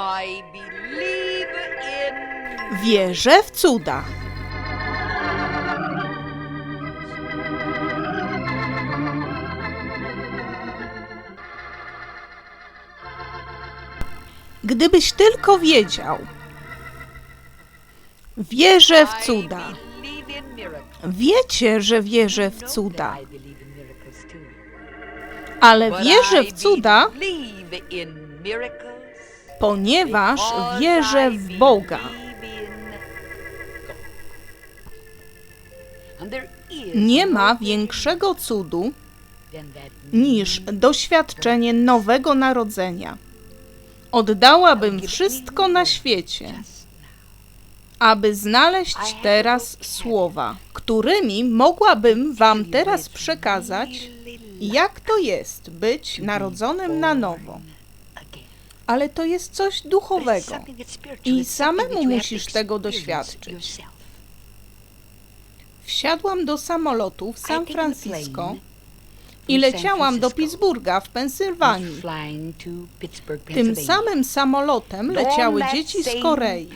I believe in Wierzę w cuda. Gdybyś tylko wiedział. Wierzę w cuda. Wiecie, że wierzę w cuda, ale wierzę w cuda, ponieważ wierzę w Boga. Nie ma większego cudu niż doświadczenie nowego narodzenia. Oddałabym wszystko na świecie, aby znaleźć teraz słowa, którymi mogłabym Wam teraz przekazać, jak to jest być narodzonym na nowo. Ale to jest coś duchowego i samemu musisz tego doświadczyć. Wsiadłam do samolotu w San Francisco i leciałam do. Pittsburgha w Pensylwanii. Tym samym samolotem leciały dzieci z Korei.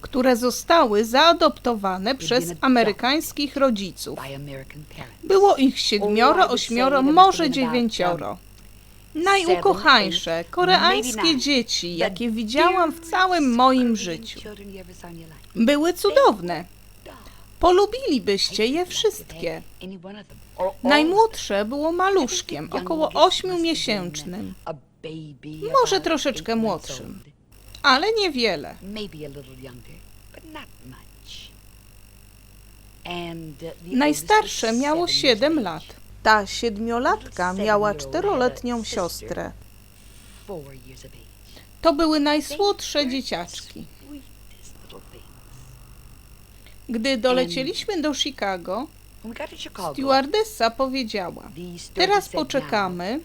Które zostały zaadoptowane przez amerykańskich rodziców. Było ich siedmioro, ośmioro, może dziewięcioro. Najukochańsze, koreańskie dzieci, jakie widziałam w całym moim życiu. Były cudowne. Polubilibyście je wszystkie. Najmłodsze było maluszkiem, około a baby Może troszeczkę młodszym. Ale niewiele. Najstarsze miało seven 7 years of lat. Ta siedmiolatka miała czteroletnią siostrę. To były najsłodsze dzieciaczki. Gdy dolecieliśmy do Chicago, stewardessa powiedziała: Teraz said, "Now, poczekamy,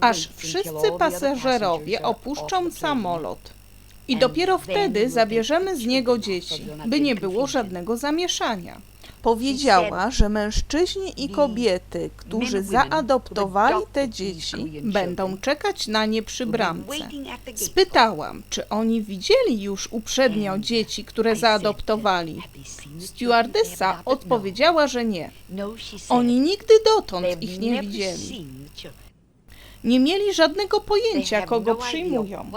aż wszyscy pasażerowie opuszczą samolot. I dopiero wtedy zabierzemy z niego dzieci, by nie było żadnego zamieszania. Powiedziała, że mężczyźni i kobiety, którzy zaadoptowali te dzieci, będą czekać na nie przy bramce. Spytałam, czy oni widzieli już uprzednio dzieci, które zaadoptowali. "Have they seen the children they Stewardessa have adopted?" odpowiedziała, że nie. Oni nigdy "They've dotąd ich nie widzieli. Nie mieli żadnego pojęcia, kogo przyjmują.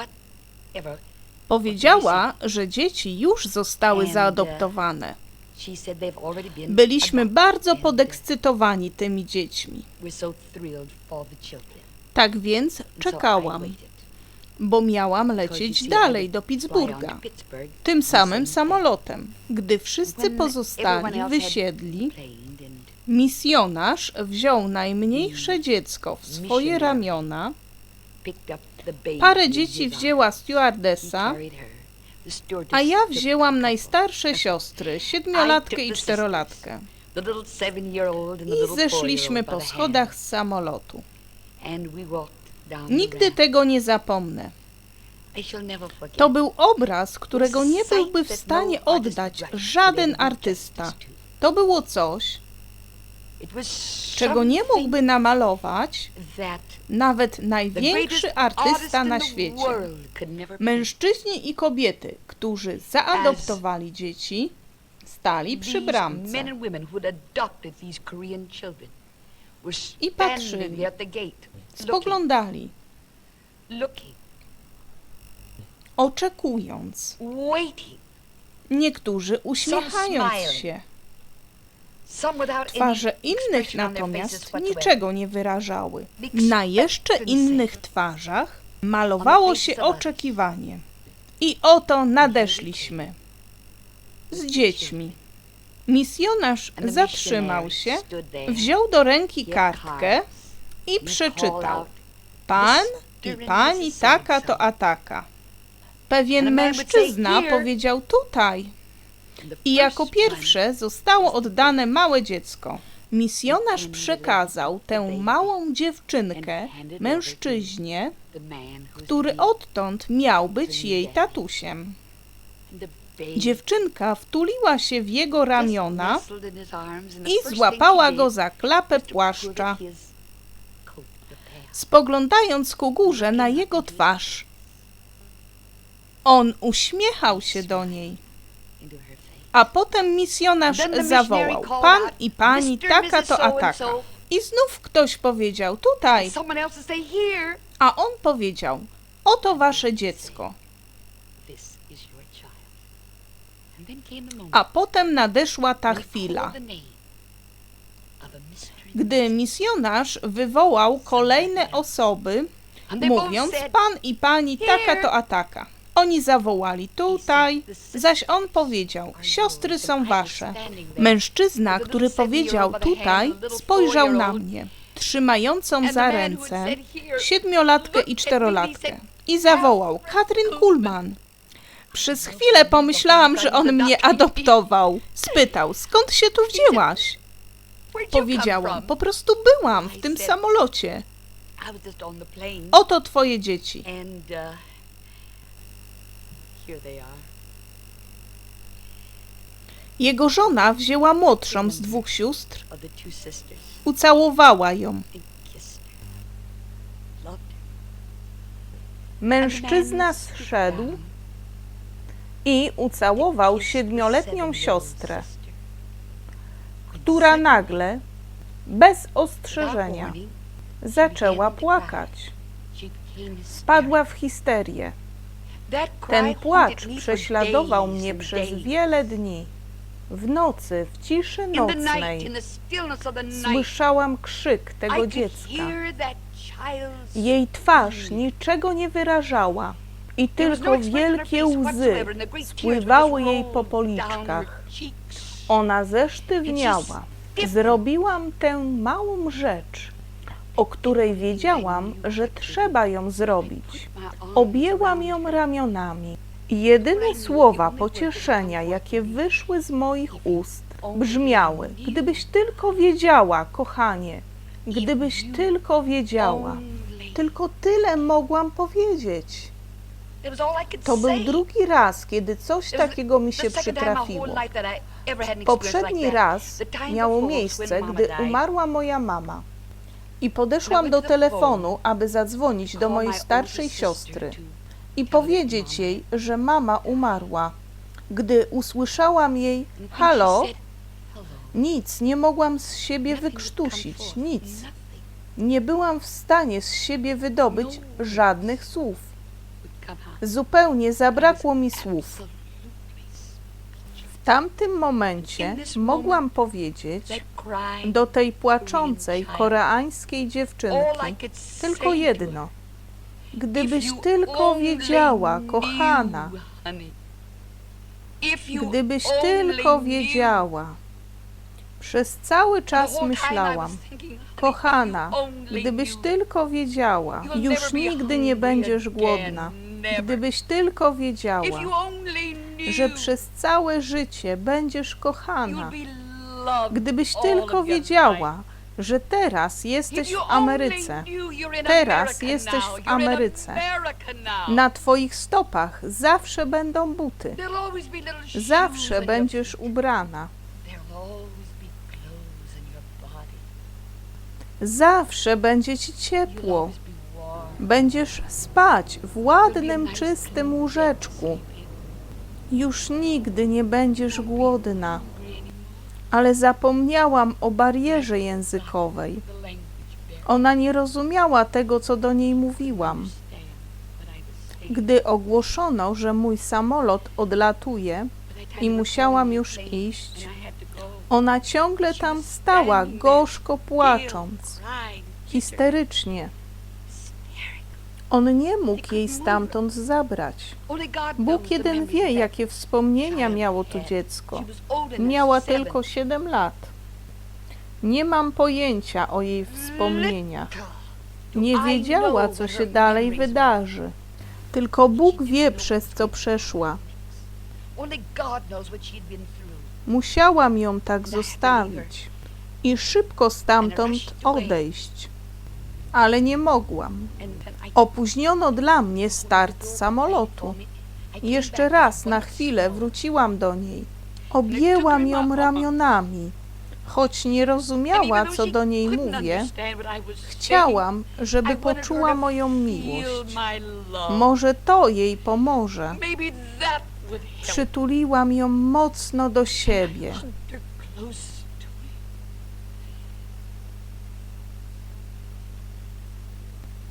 Powiedziała, że dzieci już zostały uh, zaadoptowane. Byliśmy bardzo uh, podekscytowani tymi dziećmi. Tak więc czekałam, bo miałam lecieć dalej do Pittsburgha, Pittsburgh tym samym samolotem. Gdy wszyscy pozostali wysiedli, misjonarz wziął najmniejsze dziecko w swoje ramiona, parę dzieci wzięła stewardess a ja wzięłam najstarsze siostry, siedmiolatkę I czterolatkę. I zeszliśmy po schodach z samolotu. Nigdy tego nie zapomnę. To był obraz, którego nie byłby w stanie no oddać żaden artysta. to. Było coś, czego nie mógłby namalować nawet największy artysta na świecie. Mężczyźni i kobiety, którzy zaadoptowali dzieci, stali przy bramce. I patrzyli. Spoglądali, oczekując. Niektórzy uśmiechając się. Twarze innych natomiast niczego nie wyrażały. Na jeszcze innych twarzach malowało się oczekiwanie. I oto nadeszliśmy. Z dziećmi. Misjonarz zatrzymał się, wziął do ręki kartkę i przeczytał. Pan i pani taka to a taka. Pewien mężczyzna powiedział tutaj. I jako pierwsze zostało oddane małe dziecko. Misjonarz przekazał tę małą dziewczynkę mężczyźnie, który odtąd miał być jej tatusiem. Dziewczynka wtuliła się w jego ramiona i złapała go za klapę płaszcza. spoglądając ku górze na jego twarz. On uśmiechał się do niej. A potem misjonarz zawołał: Pan i pani, "Mr. taka to a taka. so-and-so." I znów ktoś powiedział: Tutaj, a on powiedział: Oto wasze dziecko. A potem nadeszła ta chwila, gdy misjonarz wywołał kolejne osoby, mówiąc: Pan i pani, taka to a taka. Oni zawołali tutaj, zaś on powiedział: Siostry są wasze. Mężczyzna, który powiedział tutaj, spojrzał na mnie, trzymającą za ręce siedmiolatkę i czterolatkę, i zawołał: Katrin Kuhlman. Przez chwilę pomyślałam, że on mnie adoptował. Spytał: Skąd się tu wzięłaś? Powiedziałam: Po prostu byłam w tym samolocie. Oto twoje dzieci. Jego żona wzięła młodszą z dwóch sióstr, ucałowała ją. Mężczyzna zszedł i ucałował siedmioletnią siostrę, która nagle, bez ostrzeżenia, zaczęła płakać. Spadła w histerię. Ten płacz prześladował mnie przez wiele dni. W nocy, w ciszy nocnej, słyszałam krzyk tego dziecka. Jej twarz niczego nie wyrażała i no tylko wielkie łzy spływały jej po policzkach. Ona zesztywniała. Zrobiłam tę małą rzecz, o której wiedziałam, że trzeba ją zrobić. Objęłam ją ramionami. Jedyne słowa pocieszenia, jakie wyszły z moich ust, brzmiały: Gdybyś tylko wiedziała, kochanie, gdybyś tylko wiedziała. Tylko tyle mogłam powiedzieć. To był drugi raz, kiedy coś takiego mi się przytrafiło. Poprzedni raz miało miejsce, gdy umarła moja mama. I podeszłam do telefonu, aby zadzwonić do mojej starszej siostry i powiedzieć jej, że mama umarła. Gdy usłyszałam jej halo, nic nie mogłam z siebie wykrztusić, nic. Nie byłam w stanie z siebie wydobyć No. żadnych słów. Zupełnie zabrakło mi słów. Tamtym momencie mogłam powiedzieć do tej płaczącej koreańskiej dziewczynki tylko jedno. Gdybyś "If you tylko wiedziała, kochana, gdybyś tylko knew." wiedziała. Przez cały czas myślałam, kochana, gdybyś tylko wiedziała, już nigdy nie będziesz głodna. Gdybyś tylko wiedziała, że przez całe życie będziesz kochana. Gdybyś tylko wiedziała, że teraz jesteś w Ameryce, Teraz jesteś w Ameryce. Na twoich stopach zawsze będą buty. Zawsze będziesz ubrana. Zawsze będzie ci ciepło. Będziesz spać w ładnym, czystym łóżeczku. Już nigdy nie będziesz głodna. Ale zapomniałam o barierze językowej. Ona nie rozumiała tego, co do niej mówiłam. Gdy ogłoszono, że mój samolot odlatuje i musiałam już iść, ona ciągle tam stała, gorzko płacząc, histerycznie. On nie mógł jej stamtąd zabrać. Bóg jeden wie, jakie wspomnienia miało to dziecko. Miała tylko 7 lat. Nie mam pojęcia o jej wspomnieniach. Nie wiedziała, co się dalej wydarzy. Tylko Bóg wie, przez co przeszła. Musiałam ją tak zostawić i szybko stamtąd odejść. Ale nie mogłam. Opóźniono dla mnie start samolotu. Jeszcze raz na chwilę wróciłam do niej. Objęłam ją ramionami. Choć nie rozumiała, co do niej mówię, chciałam, żeby poczuła moją miłość. Może to jej pomoże. Przytuliłam ją mocno do siebie.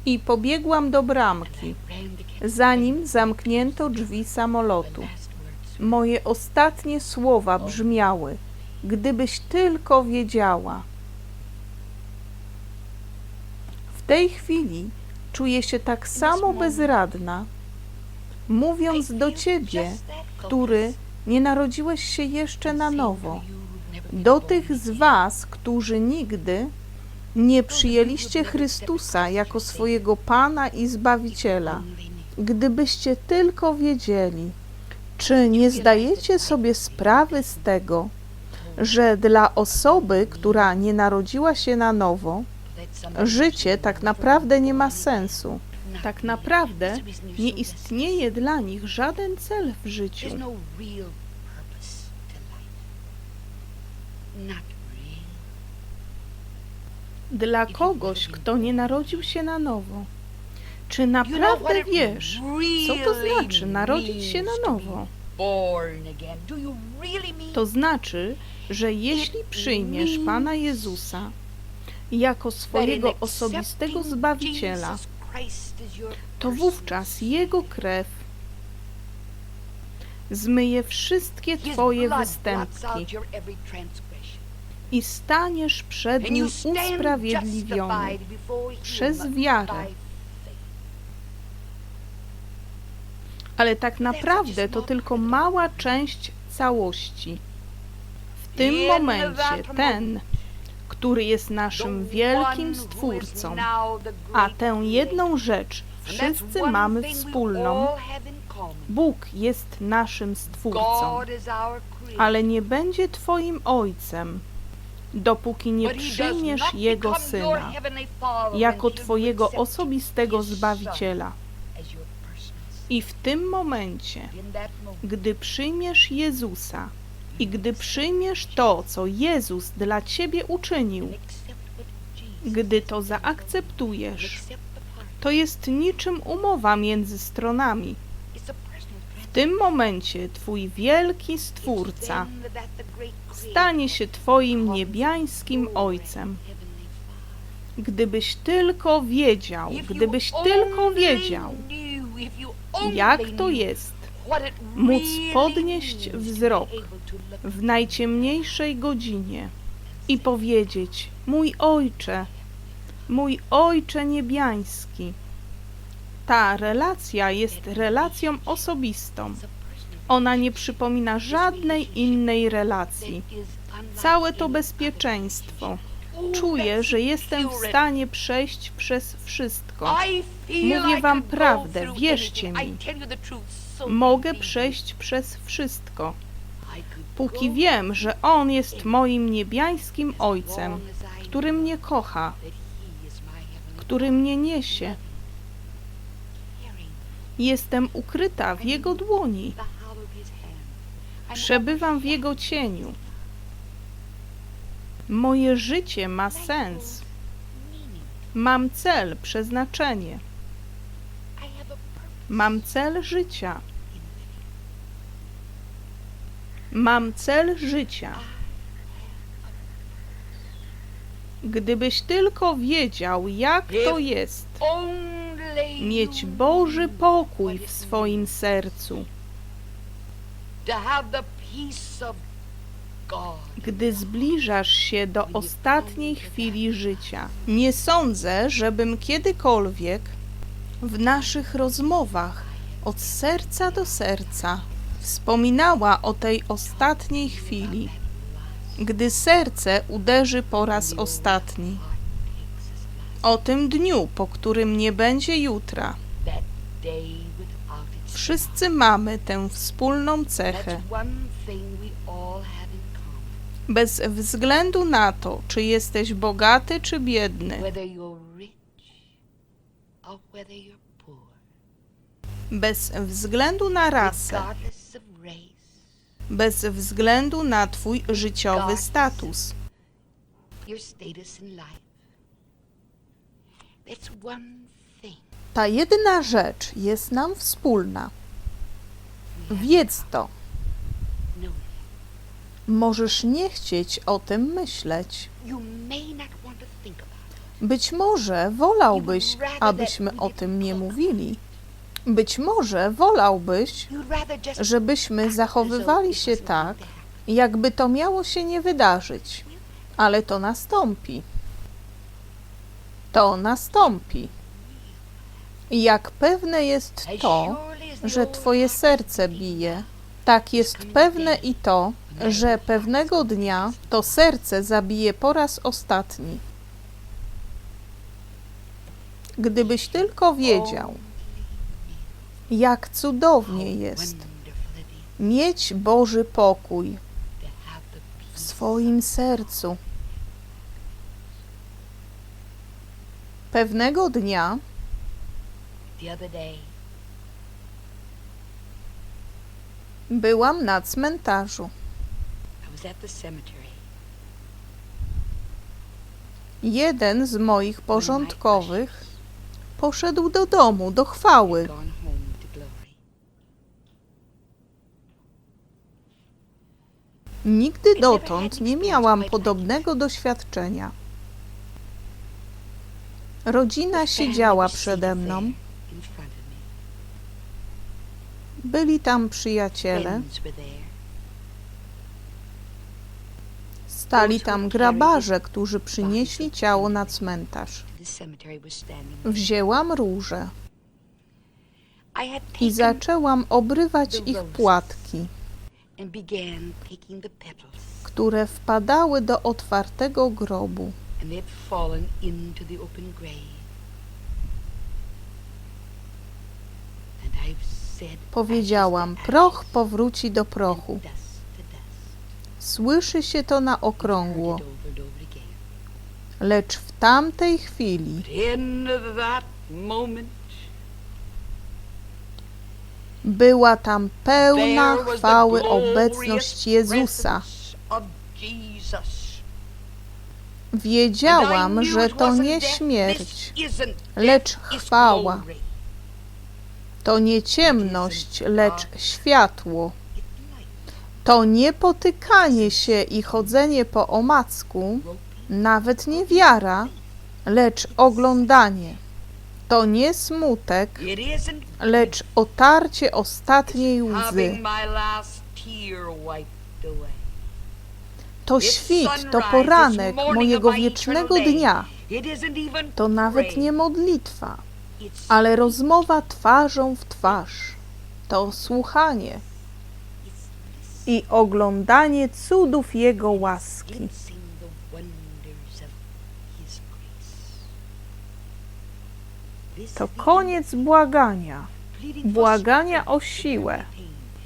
I pobiegłam do bramki, zanim zamknięto drzwi samolotu. Moje ostatnie słowa brzmiały: Gdybyś tylko wiedziała. W tej chwili czuję się tak samo bezradna, mówiąc do ciebie, który nie narodziłeś się jeszcze na nowo, do tych z was, którzy nigdy nie przyjęliście Chrystusa jako swojego Pana i Zbawiciela. Gdybyście tylko wiedzieli, czy nie zdajecie sobie sprawy z tego, że dla osoby, która nie narodziła się na nowo, życie tak naprawdę nie ma sensu. Tak naprawdę nie istnieje dla nich żaden cel w życiu. There's no real purpose to life. Not real. Dla kogoś, kto nie narodził się na nowo. Czy naprawdę wiesz, co to znaczy narodzić się na nowo? To znaczy, że jeśli przyjmiesz Pana Jezusa jako swojego osobistego Zbawiciela, to wówczas Jego krew zmyje wszystkie Twoje występki i staniesz przed Nim usprawiedliwiony przez wiarę. Ale tak naprawdę to tylko mała część całości. W tym momencie ten, który jest naszym wielkim Stwórcą, a tę jedną rzecz wszyscy mamy wspólną. Bóg jest naszym Stwórcą, ale nie będzie Twoim Ojcem, dopóki nie przyjmiesz Jego Syna jako Twojego osobistego Zbawiciela. I w tym momencie, gdy przyjmiesz Jezusa i gdy przyjmiesz to, co Jezus dla Ciebie uczynił, gdy to zaakceptujesz, to jest niczym umowa między stronami. W tym momencie Twój wielki Stwórca stanie się Twoim niebiańskim Ojcem. Gdybyś tylko wiedział, gdybyś tylko wiedział, jak to jest móc podnieść wzrok w najciemniejszej godzinie i powiedzieć: Mój Ojcze, mój Ojcze niebiański. Ta relacja jest relacją osobistą. Ona nie przypomina żadnej innej relacji. Całe to bezpieczeństwo. Czuję, że jestem w stanie przejść przez wszystko. Mówię wam prawdę, wierzcie mi. Mogę przejść przez wszystko, póki wiem, że On jest moim niebiańskim Ojcem, który mnie kocha, który mnie niesie. Jestem ukryta w Jego dłoni. Przebywam w Jego cieniu. Moje życie ma sens. Mam cel, przeznaczenie. Mam cel życia. Mam cel życia. Gdybyś tylko wiedział, jak to jest mieć Boży pokój w swoim sercu, To have the peace of God. Gdy zbliżasz się do ostatniej chwili życia. Nie sądzę, żebym kiedykolwiek w naszych rozmowach od serca do serca wspominała o tej ostatniej chwili, gdy serce uderzy po raz ostatni. O tym dniu, po którym nie będzie jutra. Wszyscy mamy tę wspólną cechę. Bez względu na to, czy jesteś bogaty czy biedny, bez względu na rasę, bez względu na twój życiowy status, your status in life. That's one. Ta jedna rzecz jest nam wspólna. Wiedz to. Możesz nie chcieć o tym myśleć. Być może wolałbyś, abyśmy o tym nie mówili. Być może wolałbyś, żebyśmy zachowywali się tak, jakby to miało się nie wydarzyć. Ale to nastąpi. To nastąpi. Jak pewne jest to, że Twoje serce bije, tak jest pewne i to, że pewnego dnia to serce zabije po raz ostatni. Gdybyś tylko wiedział, jak cudownie jest mieć Boży pokój w swoim sercu. Pewnego dnia the other day. byłam na cmentarzu. I was at the cemetery. Jeden z moich porządkowych poszedł do domu, do chwały. had gone home to glory. Nigdy dotąd nie miałam podobnego doświadczenia. Rodzina siedziała przede mną, there in front of me. Byli tam przyjaciele, stali tam grabarze, którzy przynieśli ciało na cmentarz. Wzięłam róże I zaczęłam obrywać ich płatki, które wpadały do otwartego grobu. Powiedziałam, proch powróci do prochu. Słyszy się to na okrągło, lecz w tamtej chwili była tam pełna chwały obecność Jezusa. Wiedziałam, że to nie śmierć, lecz chwała. To nie ciemność, lecz światło. To nie potykanie się i chodzenie po omacku, nawet nie wiara, lecz oglądanie. To nie smutek, lecz otarcie ostatniej łzy. To świt, to poranek mojego wiecznego dnia. To nawet nie modlitwa, ale rozmowa twarzą w twarz. To słuchanie i oglądanie cudów Jego łaski. To koniec błagania, błagania o siłę,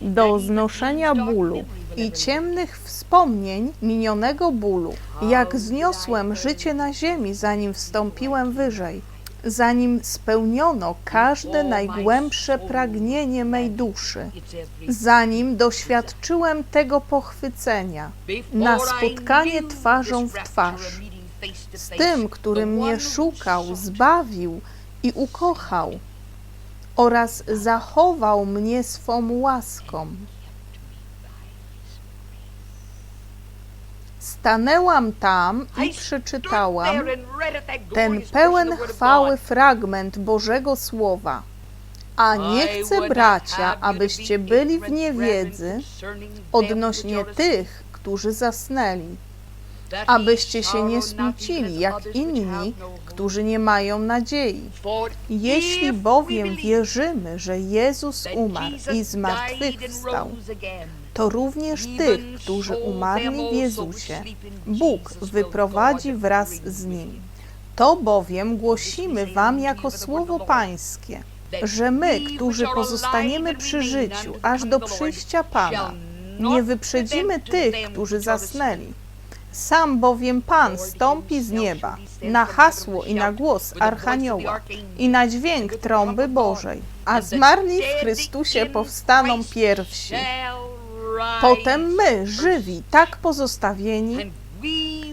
do znoszenia bólu i ciemnych wspomnień minionego bólu. Jak zniosłem życie na ziemi, zanim wstąpiłem wyżej, zanim spełniono każde najgłębsze pragnienie mej duszy, zanim doświadczyłem tego pochwycenia na spotkanie twarzą w twarz z tym, który mnie szukał, zbawił i ukochał oraz zachował mnie swą łaską. Stanęłam tam i przeczytałam ten pełen chwały fragment Bożego Słowa. A nie chcę, bracia, abyście byli w niewiedzy odnośnie tych, którzy zasnęli, abyście się nie smucili jak inni, którzy nie mają nadziei. Jeśli bowiem wierzymy, że Jezus umarł i zmartwychwstał, to również tych, którzy umarli w Jezusie, Bóg wyprowadzi wraz z Nim. To bowiem głosimy Wam jako słowo Pańskie, że my, którzy pozostaniemy przy życiu aż do przyjścia Pana, nie wyprzedzimy tych, którzy zasnęli. Sam bowiem Pan stąpi z nieba na hasło i na głos Archanioła i na dźwięk trąby Bożej, a zmarli w Chrystusie powstaną pierwsi. Potem my, żywi, tak pozostawieni,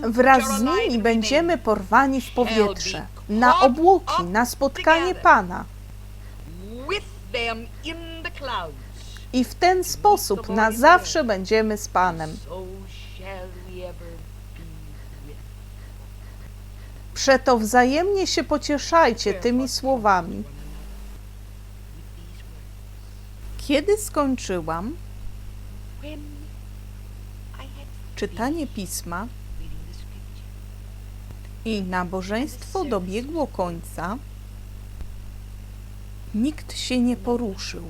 Wraz z nimi będziemy porwani w powietrze, na obłoki, na spotkanie Pana. I w ten sposób na zawsze będziemy z Panem. Przeto wzajemnie się pocieszajcie tymi słowami. Kiedy skończyłam czytanie pisma i nabożeństwo dobiegło końca, nikt się nie poruszył.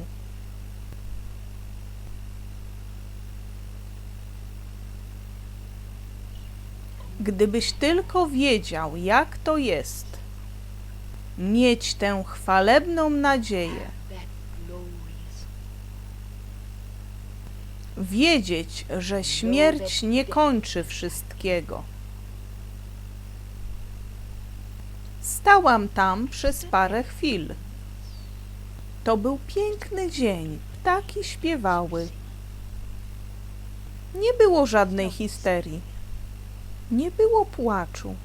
Gdybyś tylko wiedział, jak to jest, mieć tę chwalebną nadzieję, wiedzieć, że śmierć nie kończy wszystkiego. Stałam tam przez parę chwil. To był piękny dzień, ptaki śpiewały. Nie było żadnej histerii. Nie było płaczu.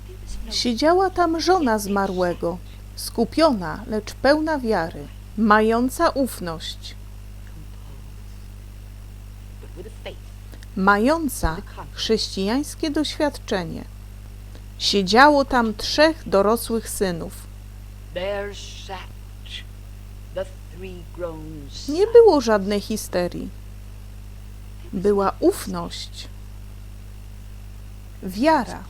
Siedziała tam żona zmarłego, skupiona, lecz pełna wiary, mająca ufność, mająca chrześcijańskie doświadczenie. Siedziało tam trzech dorosłych synów. Nie było żadnej histerii. Była ufność, wiara.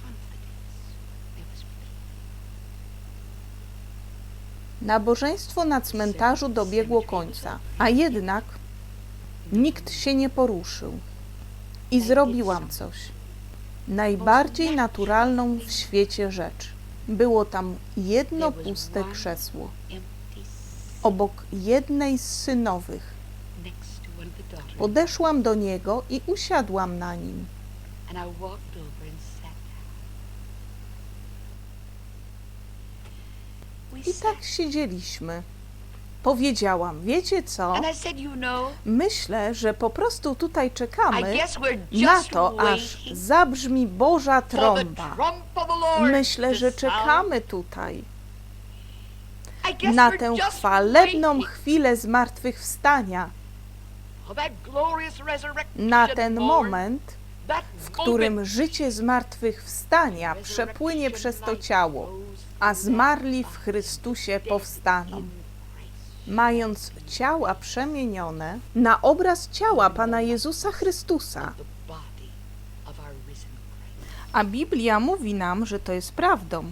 Nabożeństwo na cmentarzu dobiegło końca, a jednak nikt się nie poruszył. I zrobiłam coś. Najbardziej naturalną w świecie rzecz. Było tam jedno puste krzesło, obok jednej z synowych. Podeszłam do niego i usiadłam na nim. I tak siedzieliśmy. Powiedziałam, wiecie co? and I said, you know, Myślę, że po prostu tutaj I czekamy guess we're na just to, aż waiting zabrzmi Boża for the trąba. trump of the Lord Myślę, to że sound. czekamy tutaj I guess na we're tę just chwalebną waiting chwilę zmartwychwstania, for that glorious resurrection na ten moment, moment, that w moment którym życie zmartwychwstania przepłynie przez to ciało, a zmarli w Chrystusie powstaną, mając ciała przemienione na obraz ciała Pana Jezusa Chrystusa. A Biblia mówi nam, że to jest prawdą.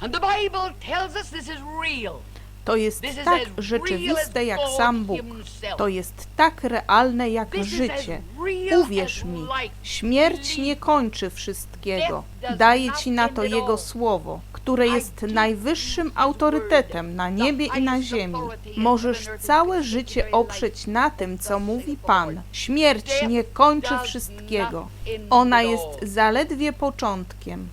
And the Bible tells us this is real. To jest tak rzeczywiste jak sam Bóg. To jest tak realne jak życie. Uwierz mi, śmierć nie kończy wszystkiego. Daje ci na to Jego słowo, które jest najwyższym autorytetem na niebie i na ziemi. Możesz całe życie oprzeć na tym, co mówi Pan. Śmierć nie kończy wszystkiego. Ona jest zaledwie początkiem.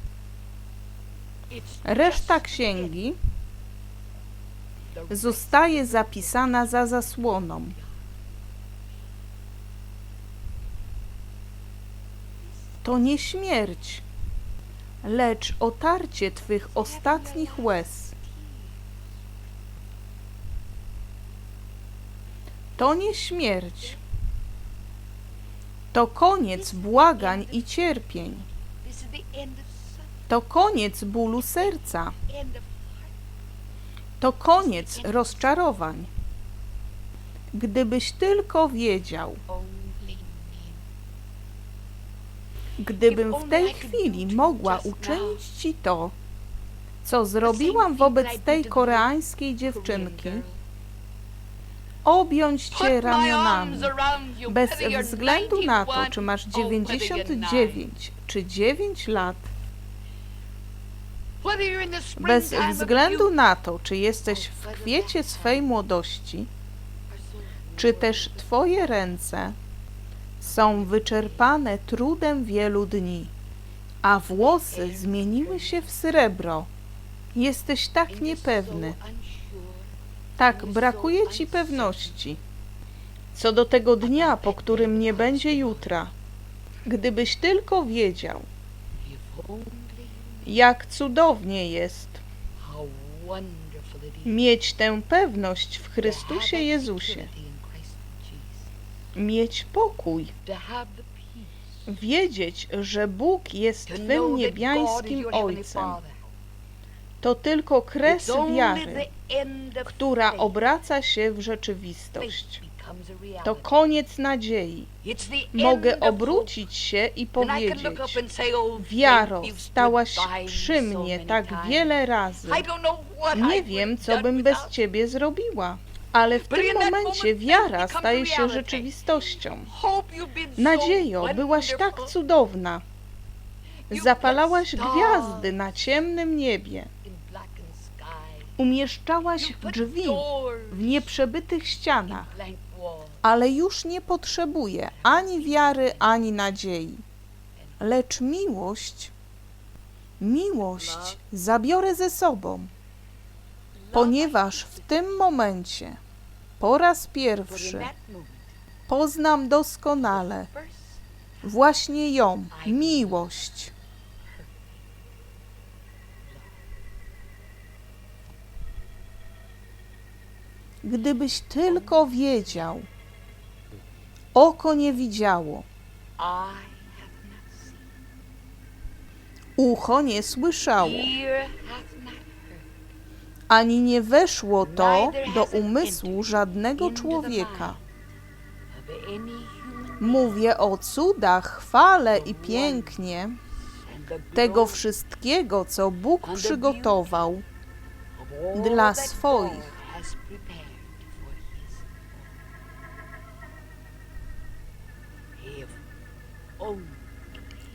Reszta księgi zostaje zapisana za zasłoną. To nie śmierć, lecz otarcie Twych ostatnich łez. To nie śmierć. To koniec błagań i cierpień. To koniec bólu serca. To koniec rozczarowań. Gdybyś tylko wiedział, gdybym w tej chwili mogła uczynić ci to, co zrobiłam wobec tej koreańskiej dziewczynki, objąć cię ramionami, bez względu na to, czy masz 99 czy 9 lat, bez względu na to, czy jesteś w kwiecie swej młodości, czy też twoje ręce są wyczerpane trudem wielu dni, a włosy zmieniły się w srebro. Jesteś tak niepewny, tak brakuje ci pewności. Co do tego dnia, po którym nie będzie jutra, gdybyś tylko wiedział, Jak cudownie jest. Mieć tę pewność w Chrystusie Jezusie, mieć pokój, wiedzieć, że Bóg jest Twym niebiańskim Ojcem. To tylko kres wiary, która obraca się w rzeczywistość. To koniec nadziei. Mogę obrócić się i powiedzieć: "Oh, Wiaro, stałaś przy mnie tak wiele razy. Nie wiem, co bym bez ciebie zrobiła. Ale w tym momencie wiara staje się rzeczywistością. Nadziejo, byłaś tak cudowna. Zapalałaś gwiazdy na ciemnym niebie. Umieszczałaś drzwi w nieprzebytych ścianach. Ale już nie potrzebuję ani wiary, ani nadziei. Lecz miłość, miłość zabiorę ze sobą, ponieważ w tym momencie, po raz pierwszy, poznam doskonale właśnie ją, miłość. Gdybyś tylko wiedział, oko nie widziało, ucho nie słyszało, ani nie weszło to do umysłu żadnego człowieka. Mówię o cudach, chwale i pięknie tego wszystkiego, co Bóg przygotował dla swoich.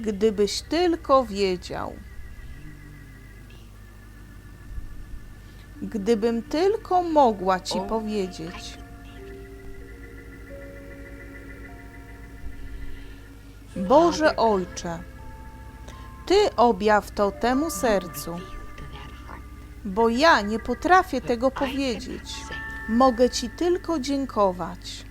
Gdybyś tylko wiedział. Gdybym tylko mogła ci powiedzieć. Boże Ojcze, Ty objaw to temu sercu, bo ja nie potrafię tego powiedzieć. Mogę Ci tylko dziękować.